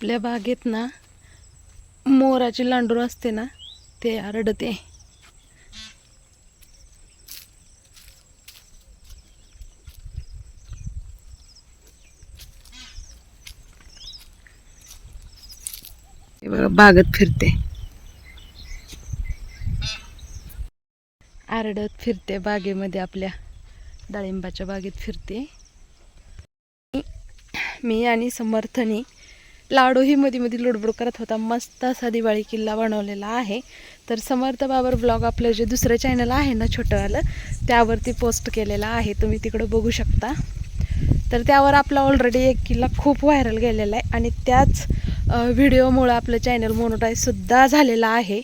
आपल्या बागेत ना मोराचे लांडूर असते ना ते आरडते. हे बघा बागत फिरते. आरडत फिरते बागेमध्ये आपल्या डाळिंबाच्या बागेत फिरते. मी आणि समर्थनी लाडूही मध्ये मध्ये लुडबुड करत होता. मस्त असा दिवाळी किल्ला बनवलेला आहे. तर समर्थ बाबर ब्लॉग आपलं जे दुसरं चॅनल आहे ना छोटंवालं त्यावरती पोस्ट केलेला आहे. तुम्ही तिकडं बघू शकता. तर त्यावर आपला ऑलरेडी एक किल्ला खूप व्हायरल गेलेला आहे आणि त्याच व्हिडिओमुळं आपलं चॅनल मोनोटाईजसुद्धा झालेला आहे.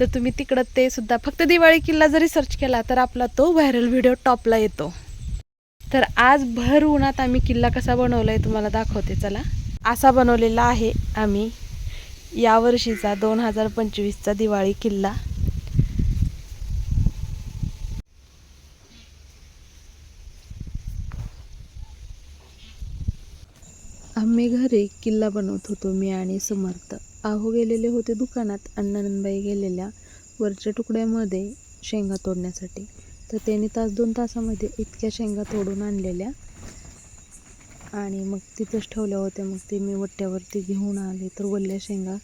तर तुम्ही तिकडं ते सुद्धा फक्त दिवाळी किल्ला जरी सर्च केला तर आपला तो व्हायरल व्हिडिओ टॉपला येतो. तर आज भर उन्हात आम्ही किल्ला कसा बनवला आहे तुम्हाला दाखवते. चला. असा बनवलेला आहे आम्ही. यावर्षीचा दोन हजार पंचवीसचा दिवाळी किल्ला. आम्ही घरी किल्ला बनवत होतो मी आणि समर्थ. आहो गेलेले होते दुकानात अण्णानंदबाई गेलेल्या वरच्या तुकड्यामध्ये शेंगा तोडण्यासाठी. तर त्यांनी तास दोन तासामध्ये इतक्या शेंगा तोडून आणलेल्या आणि मग तिथंच ठेवल्या होत्या. मग ते मी वट्ट्यावरती घेऊन आले. तर वल्ल्या शेंगा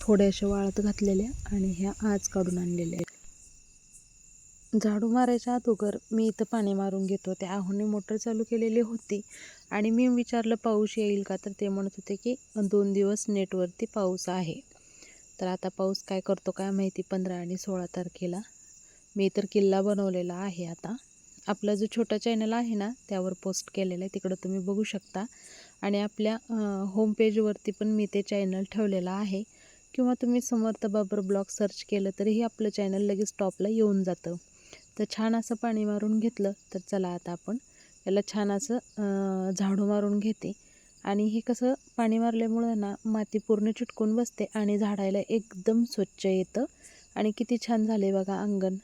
थोड्याशा वाळत घातलेल्या आणि ह्या आज काढून आणलेल्या आहेत. झाडू मारायच्या अगोदर मी इथं पाणी मारून घेतो त्या आहोने मोटर चालू केलेली होती आणि मी विचारलं पाऊस येईल का? तर ते म्हणत होते की दोन दिवस नेटवरती पाऊस आहे. तर आता पाऊस काय करतो काय माहिती पंधरा आणि सोळा तारखेला मी तर किल्ला बनवलेला आहे आता. आपला जो छोटा चॅनल आहे ना त्यावर पोस्ट केलेला आहे. तिकडं तुम्ही बघू शकता. आणि आपल्या होम पेजवरती पण मी ते चॅनल ठेवलेलं आहे. किंवा तुम्ही समर्थ बाबर ब्लॉग सर्च केलं तरीही आपलं चॅनल लगेच टॉपला येऊन जातं. तर छान असं पाणी मारून घेतलं तर चला आता आपण याला छान असं झाडू मारून घेते. आणि हे कसं पाणी मारल्यामुळं ना माती पूर्ण चिटकून बसते आणि झाडायला एकदम स्वच्छ येतं. आणि किती छान झाले बघा अंगण.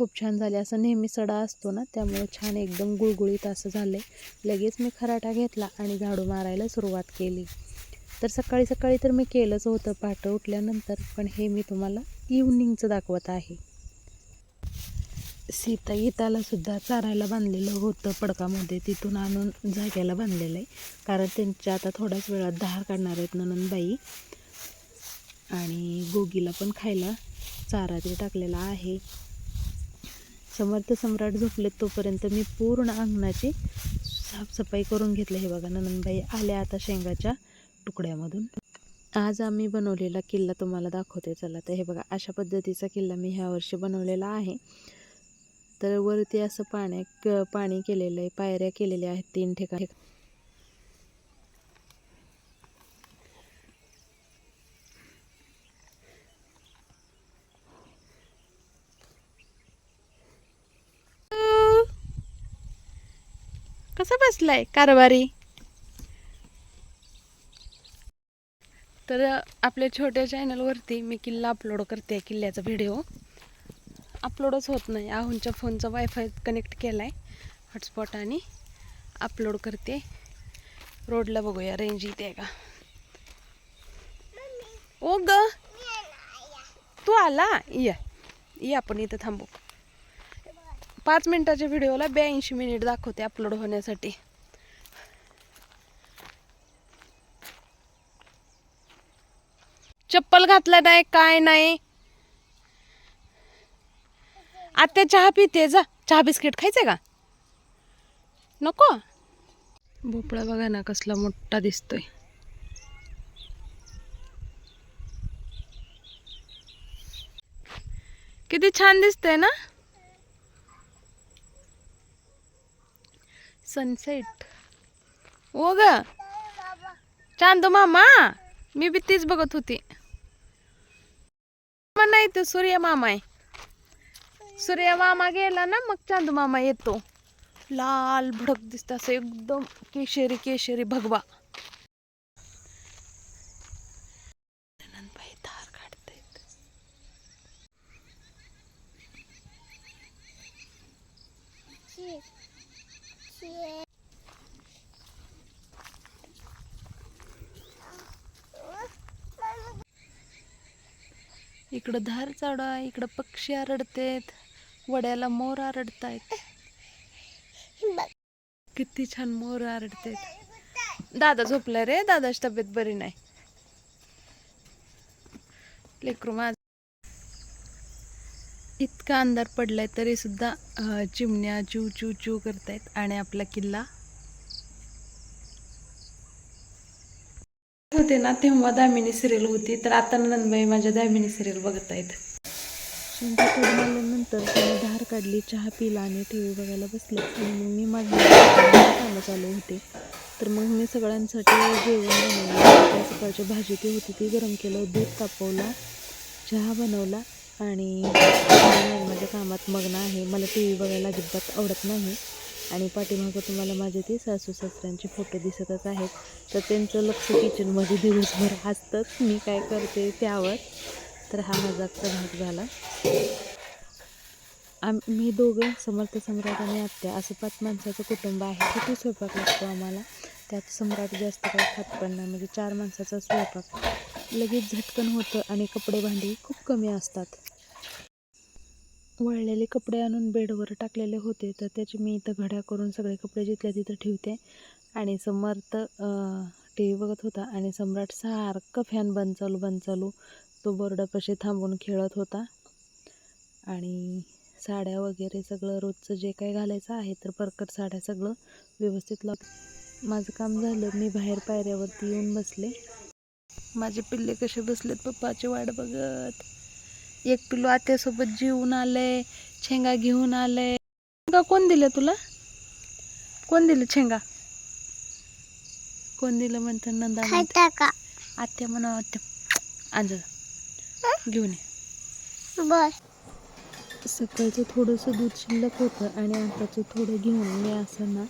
खूप छान झाले. असं नेहमी सडा असतो ना त्यामुळे छान एकदम गुळगुळीत असं झालं आहे लगेच मी खराटा घेतला आणि झाडू मारायला सुरुवात केली. तर सकाळी सकाळी तर मी केलंच होतं पाटं उठल्यानंतर पण हे मी तुम्हाला इव्हनिंगचं दाखवत आहे. सीता गीताला सुद्धा चारायला बांधलेलं होतं पडकामध्ये. तिथून आणून जाग्याला बांधलेलं आहे. कारण त्यांच्या आता थोड्याच वेळात धार काढणार आहेत ननंदबाई. आणि गोगीला पण खायला चारा ते टाकलेला आहे. समर्थ सम्राट झोपलेत तोपर्यंत मी पूर्ण अंगणाची साफसफाई करून घेतली. हे बघा ननंदबाई आल्या आता शेंगाच्या तुकड्यामधून. आज आम्ही बनवलेला किल्ला तुम्हाला दाखवते. चला तर हे बघा अशा पद्धतीचा किल्ला मी ह्या वर्षी बनवलेला आहे. तर वरती असं पाण्या पाणी केलेलं आहे पायऱ्या केलेल्या आहेत तीन ठिकाणी. कसा बसलाय? कारभारी. तर आपल्या छोट्या चॅनलवरती मी किल्ला अपलोड करते किल्ल्याचा व्हिडिओ अपलोडच होत नाही. आहुंच्या फोनचा वायफाय कनेक्ट केला आहे हॉटस्पॉट आणि अपलोड करते. रोडला बघूया. रेंज इथे का? ओ ग! तू आला? ये. ये आपण इथं थांबू. पाच मिनिटाच्या व्हिडिओला ब्याऐंशी मिनिट दाखवते अपलोड होण्यासाठी. चप्पल घातलं नाही काय नाही. आत्या चहा पिते जा. चहा बिस्किट खायचंय का? नको? भोपळा बघा ना कसला मोठा दिसतोय. किती छान दिसतंय ना? सनसेट ओ ग. चांदू मामा. मी बी तीच बघत होती. नाही तो सूर्य मामा आहे. सूर्य मामा गेला ना मग चांदू मामा येतो. लाल भडक दिसत असं एकदम केशरी केशरी भगवा. इकडं धार चावडा आहे इकडं पक्षी आरडतेत वड्याला मोर आरडतायत. किती छान मोर आरडतेत. दादा झोपला रे? दादाची तब्येत बरी नाही. लेकरू माझ. इतका अंधार पडलाय तरी सुद्धा चिमण्या चू चू चू करतायत आणि आपला किल्ला होते ना तेव्हा दामिनी सिरियल होती. तर आता नंदबाई माझ्या दामिनी सिरियल बघत आहेत शेंगा आल्यानंतर त्याने धार काढली चहा पिला आणि टी व्ही बघायला बसले. आणि मग मी माझ्या कामं चालू होते. तर मग मी सगळ्यांसाठी जेवण बनवलं. त्या सकाळची भाजी ती होती ती गरम केलं दूध तापवला चहा बनवला आणि माझ्या कामात मग्न आहे. मला टी व्ही बघायला अजिबात आवडत नाही. आणि पाठीमागं तुम्हाला माझे ते सासू सासऱ्यांचे फोटो दिसतच आहेत. तर त्यांचं लक्ष किचनमध्ये दिवसभर असतंच. मी काय करते त्यावर? तर हा माझा भाग झाला. आम मी दोघं समर्थ सम्राट आणि आत्या असं पाच माणसाचं कुटुंब आहे. किती स्वयंपाक लागतो आम्हाला? त्यात सम्राट जास्त काही खात पण नाही. म्हणजे चार माणसाचा स्वयंपाक. लगेच झटकन होतं आणि कपडे भांडी खूप कमी असतात. वळलेले कपडे आणून बेडवर टाकलेले होते. तर त्याची मी इथं घड्या करून सगळे कपडे जिथल्या तिथं ठेवते. आणि समर्थ टी व्ही बघत होता. आणि सम्राट सारखं फॅन बंद चालू बंद चालू. तो बोर्डापाशी थांबून खेळत होता. आणि साड्या वगैरे सगळं रोजचं जे काही घालायचं आहे तर परकट साड्या सगळं व्यवस्थित लाव माझं काम झालं. मी बाहेर पायऱ्यावरती येऊन बसले. माझे पिल्ले कसे बसलेत पप्पाची वाट बघत. एक पिल्लू आत्यासोबत जेवून आले शेंगा घेऊन आले शेंगा कोण दिलं तुला? कोण दिलं शेंगा? कोण दिलं म्हणतं? नंदा म्हणते. का आत्या म्हणा आत्या. आंज घेऊन ये. बस सकाळचं थोडंसं दूध शिल्लक होतं आणि आताचं थोडं घेऊन मी असं ना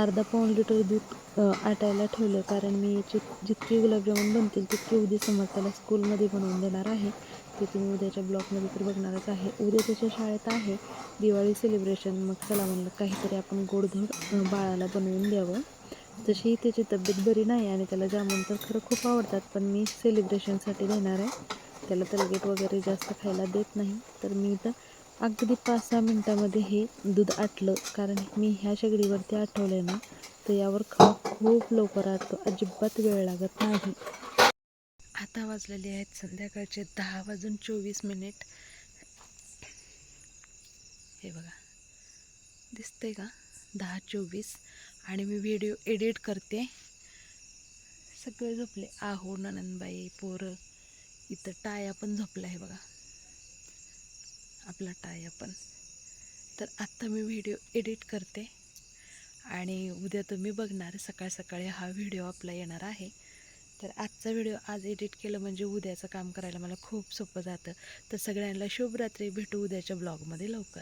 अर्धा पाऊण लिटर दूध अ, आटायला ठेवलं. कारण मी याचे जितके गुलाबजामुन बनतील तितके उद्या समर्थाला स्कूलमध्ये बनवून देणार आहे. ते तुम्ही उद्याच्या ब्लॉगमध्ये तर बघणारच आहे. उद्या त्याच्या शाळेत आहे दिवाळी सेलिब्रेशन मग चला म्हणलं काहीतरी आपण गोडधोड बाळाला बनवून द्यावं. तशीही त्याची तब्येत बरी नाही आणि त्याला जामून तर खरं खूप आवडतात पण मी सेलिब्रेशनसाठी देणार आहे. त्याला तलगेट वगैरे जास्त खायला देत नाही. तर मी इथं अगदी पाच सहा मिनटामध्ये हे दूध आटलं. कारण मी ह्या शेगडीवरती आठवले ना तर यावर खाऊ खूप लवकर आटतो. अजिबात वेळ लागत नाही. आता वाजलेले आहेत संध्याकाळचे दहा वाजून चोवीस मिनिट. हे बघा. दिसतंय का? दहा चोवीस. आणि मी व्हिडिओ एडिट करते. सगळे झोपले. आहो ननंदबाई पोरं. इथं टाया पण झोपला आहे बघा. आपला टाया पण. तर आत्ता मी व्हिडिओ एडिट करते. आणि उद्या तुम्ही बघणार. सकाळ सकाळी हा व्हिडिओ आपला येणार आहे. तर आजचा व्हिडिओ आज एडिट केलं म्हणजे उद्याचं काम करायला मला खूप सोपं जातं. तर सगळ्यांना शुभरात्री. भेटू उद्याच्या ब्लॉगमध्ये लवकर.